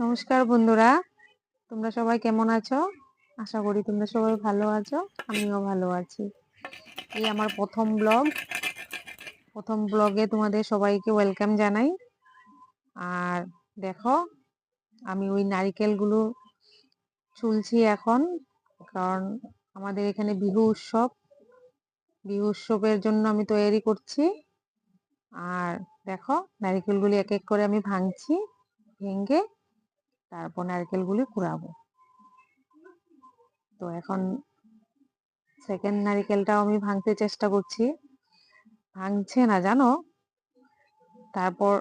নমস্কার বন্ধুরা। তোমরা সবাই কেমন আছো? আশা করি তোমরা সবাই ভালো আছো, আমিও ভালো আছি। এই আমার প্রথম ব্লগ প্রথম ব্লগে তোমাদের সবাইকে ওয়েলকাম জানাই। আর দেখো, আমি ওই নারিকেলগুলো চুলছি এখন, কারণ আমাদের এখানে বিহু উৎসব। বিহু উৎসবের জন্য আমি তৈরি করছি। আর দেখো, নারিকেলগুলি এক এক করে আমি ভাঙছি, ভেঙে তারপর নারকেলগুলি কুড়াবো। তো এখন সেকেন্ড নারিকেলটাও আমি ভাঙতে চেষ্টা করছি। ভাঙছে না, জানো? তারপর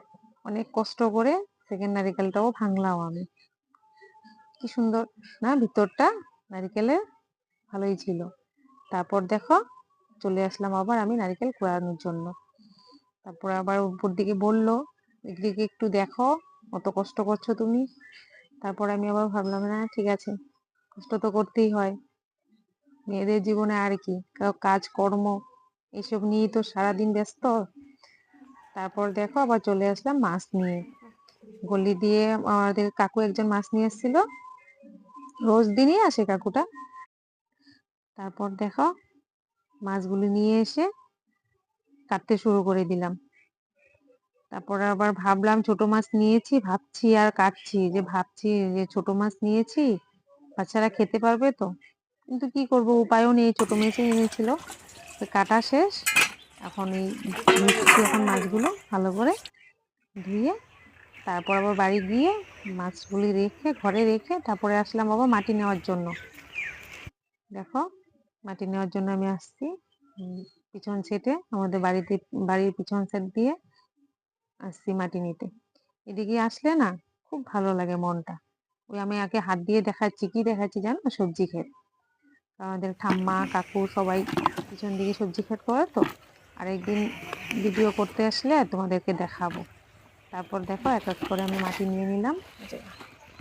অনেক কষ্ট করে সেকেন্ড নারিকেলটাও ভাঙলাম আমি। কি সুন্দর, না? ভিতরটা নারিকেলের ভালোই ছিল। তারপর দেখো, চলে আসলাম আবার আমি নারিকেল কুড়ানোর জন্য। তারপর আবার উপর দিকে বলল, এদিকে একটু দেখো অত কষ্ট করছ তুমি। তারপর আমি আবার ভাবলাম, না, ঠিক আছে, কষ্ট তো করতেই হয়। মেয়েদের জীবনে আর কি? কাজ, কর্ম, এসব নিয়েই তো সারাদিন ব্যস্ত। তারপর দেখো আবার চলে আসলাম মাছ নিয়ে। গলি দিয়ে আমাদের কাকু একজন মাছ নিয়ে এসেছিল। রোজ দিনই আসে কাকুটা। তারপর দেখো মাছগুলি নিয়ে এসে কাটতে শুরু করে দিলাম। তারপরে আবার ভাবলাম ছোট মাছ নিয়েছি, ভাবছি আর কাটছি। যে ভাবছি যে ছোট মাছ নিয়েছি, বাচ্চারা খেতে পারবে তো? কিন্তু কি করব? উপায়ও নেই, ছোট মেসে এনেছিল। কাটা শেষ। এখন এই এখন মাছগুলো ভালো করে ধুয়ে তারপর আবার বাড়ি গিয়ে মাছগুলি রেখে, ঘরে রেখে তারপরে আসলাম আবার মাটি নেওয়ার জন্য। দেখো, মাটি নেওয়ার জন্য আমি আসছি। পিছন সেটে আমাদের বাড়িতে, বাড়ির পিছন সেট দিয়ে আসছি মাটি নিতে। এদিকে আসলে না খুব ভালো লাগে মনটা। ওই আমি আগে হাত দিয়ে দেখাচ্ছি, কি দেখাচ্ছি জানো? সবজি ক্ষেত। আমাদের ঠাম্মা, কাকু সবাই পিছন দিকে সবজি ক্ষেত করে তো। আরেকদিন ভিডিও করতে আসলে তোমাদেরকে দেখাবো। তারপর দেখো এক এক করে আমি মাটি নিয়ে নিলাম।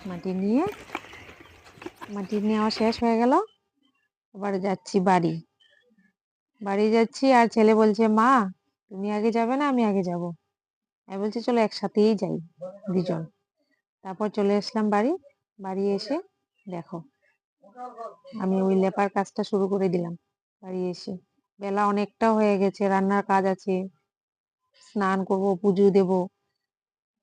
মাটি নিয়ে, মাটি নেওয়া শেষ হয়ে গেল। এবার যাচ্ছি বাড়ি। বাড়ি যাচ্ছি আর ছেলে বলছে, মা, তুমি আগে যাবে না আমি আগে যাব? আমি বলছি চলো একসাথেই যাই দুজন। তারপর চলে আসলাম বাড়ি বাড়ি এসে দেখো আমি ওই লেপার কাজটা শুরু করে দিলাম বাড়ি এসে। বেলা অনেকটা হয়ে গেছে রান্নার কাজ আছে স্নান করব পুজো দেব।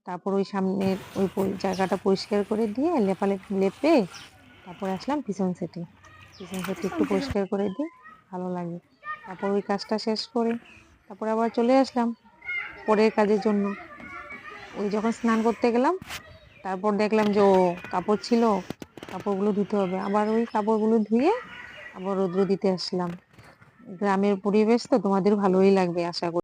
তারপর ওই সামনের ওই জায়গাটা পরিষ্কার করে দিয়ে লেপা লেপে তারপর আসলাম পিছন সেটে। পিছন সেটে একটু পরিষ্কার করে দিই ভালো লাগে। তারপর ওই কাজটা শেষ করে তারপর আবার চলে আসলাম। পরের কাজের জন্য। ওই যখন স্নান করতে গেলাম, তারপর দেখলাম যে ও কাপড় ছিল, কাপড়গুলো ধুতে হবে। আবার ওই কাপড়গুলো ধুয়ে আবার রৌদ্র দিতে আসলাম। গ্রামের পরিবেশ তো তোমাদের ভালোই লাগবে, আশা করি।